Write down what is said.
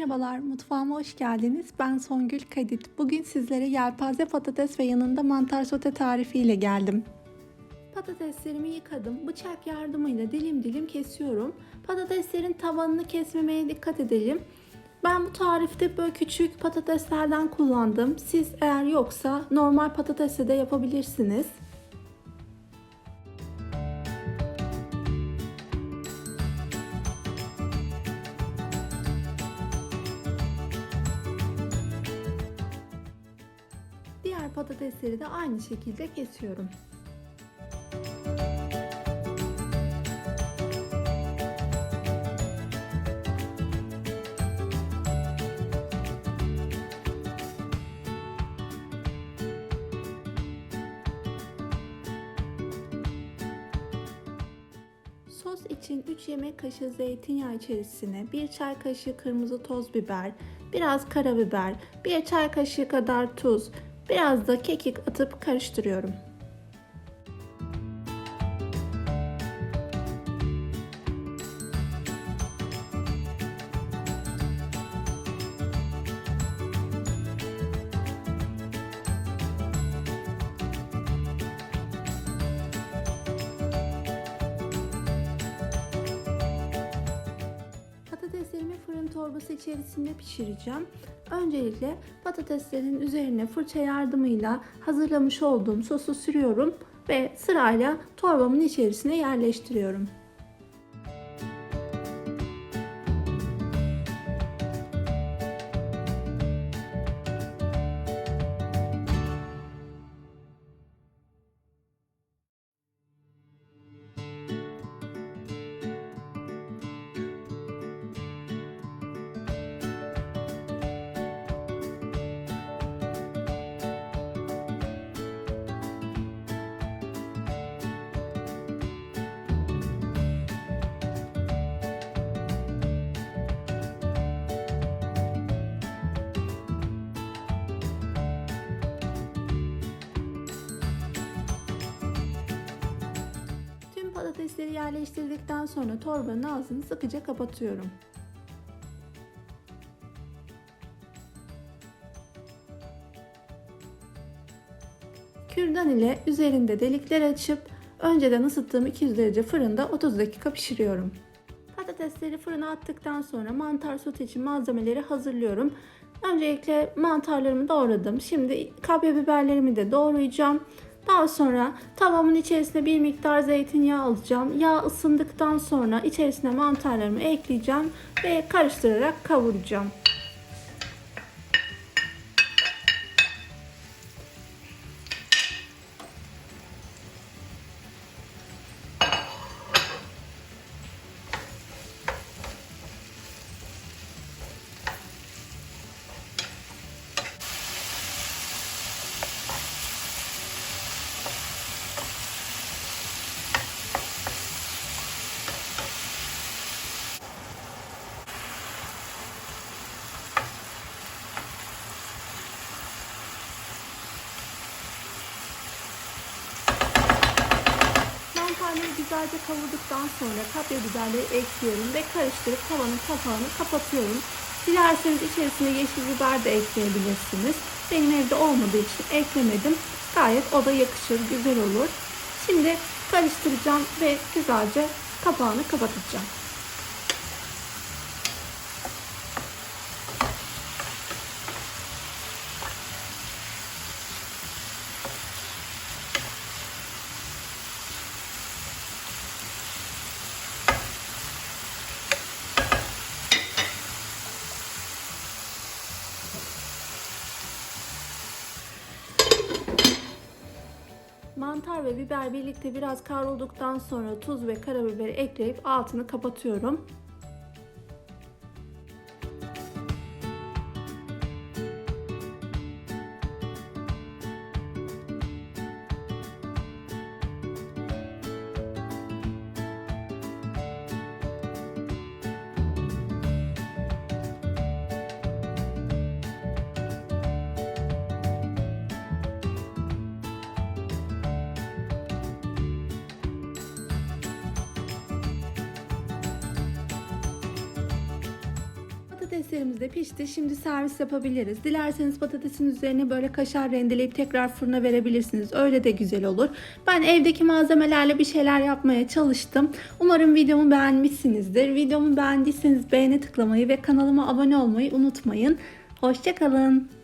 Merhabalar, mutfağıma hoş geldiniz. Ben Songül Kadit. Bugün sizlere yelpaze patates ve yanında mantar sote tarifi ile geldim. Patateslerimi yıkadım. Bıçak yardımıyla dilim dilim kesiyorum. Patateslerin tabanını kesmemeye dikkat edelim. Ben bu tarifte böyle küçük patateslerden kullandım. Siz eğer yoksa normal patatesle de yapabilirsiniz. Patatesleri de aynı şekilde kesiyorum. Sos için 3 yemek kaşığı zeytinyağı içerisine 1 çay kaşığı kırmızı toz biber, biraz karabiber, 1 çay kaşığı kadar tuz, biraz da kekik atıp karıştırıyorum. Patateslerimi fırın torbası içerisinde pişireceğim. Öncelikle patateslerin üzerine fırça yardımıyla hazırlamış olduğum sosu sürüyorum ve sırayla torbamın içerisine yerleştiriyorum. Patatesleri yerleştirdikten sonra torbanın ağzını sıkıca kapatıyorum. Kürdan ile üzerinde delikler açıp önceden ısıttığım 200 derece fırında 30 dakika pişiriyorum. Patatesleri fırına attıktan sonra mantar sote için malzemeleri hazırlıyorum. Öncelikle mantarlarımı doğradım. Şimdi kapya biberlerimi de doğrayacağım. Daha sonra tavamın içerisine bir miktar zeytinyağı alacağım. Yağ ısındıktan sonra içerisine mantarlarımı ekleyeceğim ve karıştırarak kavuracağım. Güzelce kavurduktan sonra kapya biberleri ekliyorum ve karıştırıp tavanın kapağını kapatıyorum. Dilerseniz içerisine yeşil biber de ekleyebilirsiniz. Benim evde olmadığı için eklemedim. Gayet o da yakışır, güzel olur. Şimdi karıştıracağım ve güzelce kapağını kapatacağım. Mantar ve biber birlikte biraz kavrulduktan sonra tuz ve karabiberi ekleyip altını kapatıyorum. Patateslerimiz de pişti. Şimdi servis yapabiliriz. Dilerseniz patatesin üzerine böyle kaşar rendeleyip tekrar fırına verebilirsiniz. Öyle de güzel olur. Ben evdeki malzemelerle bir şeyler yapmaya çalıştım. Umarım videomu beğenmişsinizdir. Videomu beğendiyseniz beğene tıklamayı ve kanalıma abone olmayı unutmayın. Hoşçakalın.